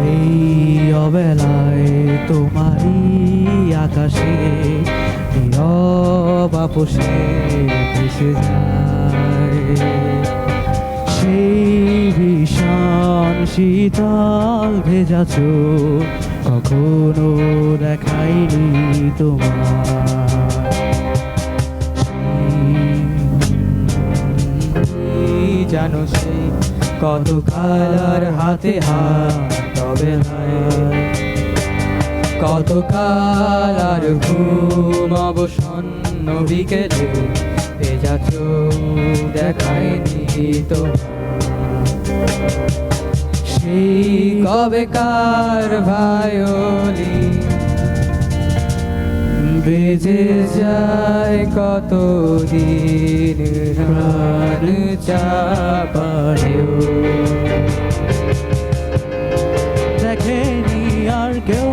এই অবেলায় তোমারই আকাশে আপোষে ভেসে যায়। সেই ভীষণ শীতল ভেজা চোখ কখনো দেখাইনি তোমার। জানো সেই কত কালার হাতে হাত তবে কত কালার ঘুম অবসন্ন বিকেলে ভেজা চোখ দেখায়নি তো সেই কবেকার ভায়োলি বেজে যায় কত দিন প্রাণ চাপাড়েও দেখেনি আর কেউ।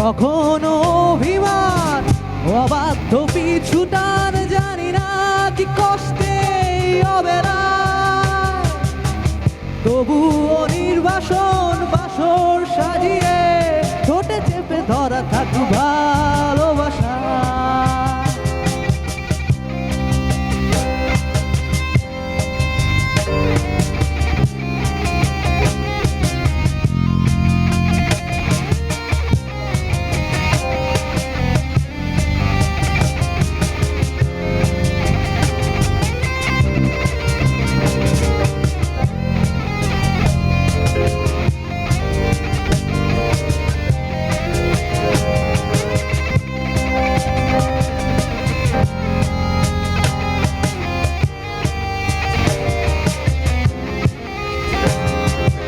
কখনো অভিমান অবাধ্য পিছু থাকব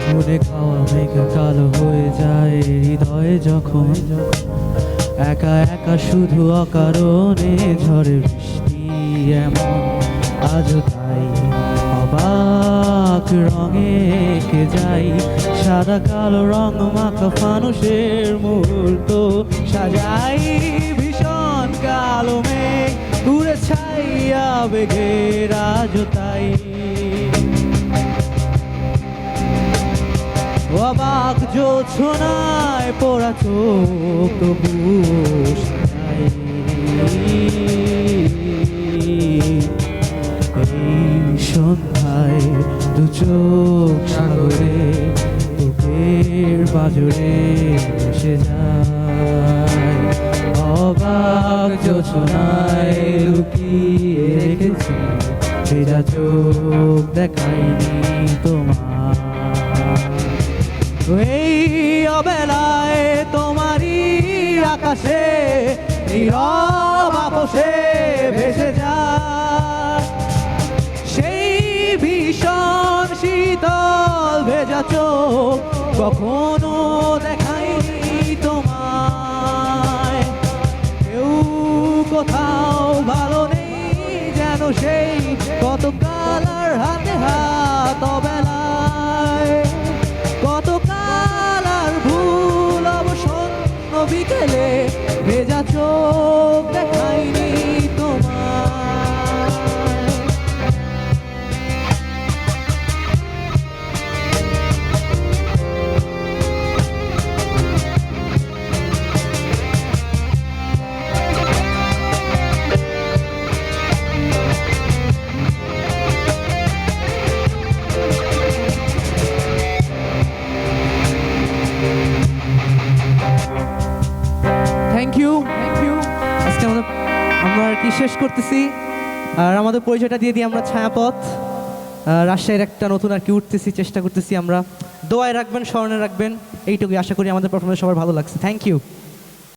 মনে খাওয়া মেঘে কালো হয়ে যায় হৃদয়ে যখন। একা একা শুধু অকারণে ঝড়ে বৃষ্টি এমন, আজও তাই। অবাক রঙে কে যাই, সাদা কালো রং মাখা ফানুষের মুহূর্ত। সাজাই ভীষণ কালো মেঘ উড়ে ছাইয়া বেঘের আজও তাই। অবাক জোছনায় পড়া চোখ। এই সন্ধ্যায় দু চোখ সাগরে, বুকের বাজরে এসে যায় অবাক জোছনায় লুকিয়ে রেখেছি ভেজা চোখ দেখায়নি তোমার এই অবেলায় তোমারই আকাশে, নীরব আপোষে ভেসে যায় সেই ভীষণ শীতল ভেজা কখনো দেখায়নি তোমায়। কেউ কোথাও ভালো নেই যেন সেই কত কালার হাতে হাত থ্যাংক ইউ থ্যাংক ইউ আজকে আমাদের আমরা আর কি শেষ করতেছি। আর আমাদের পরিচয়টা দিয়ে দিই আমরা ছায়াপথ। রাজশাহীর একটা নতুন আর কি উঠতেছি, চেষ্টা করতেছি আমরা। দোয়ায় রাখবেন, স্মরণে রাখবেন। এইটুকুই আশা করি আমাদের পারফরমেন্স সবার ভালো লাগছে। Thank you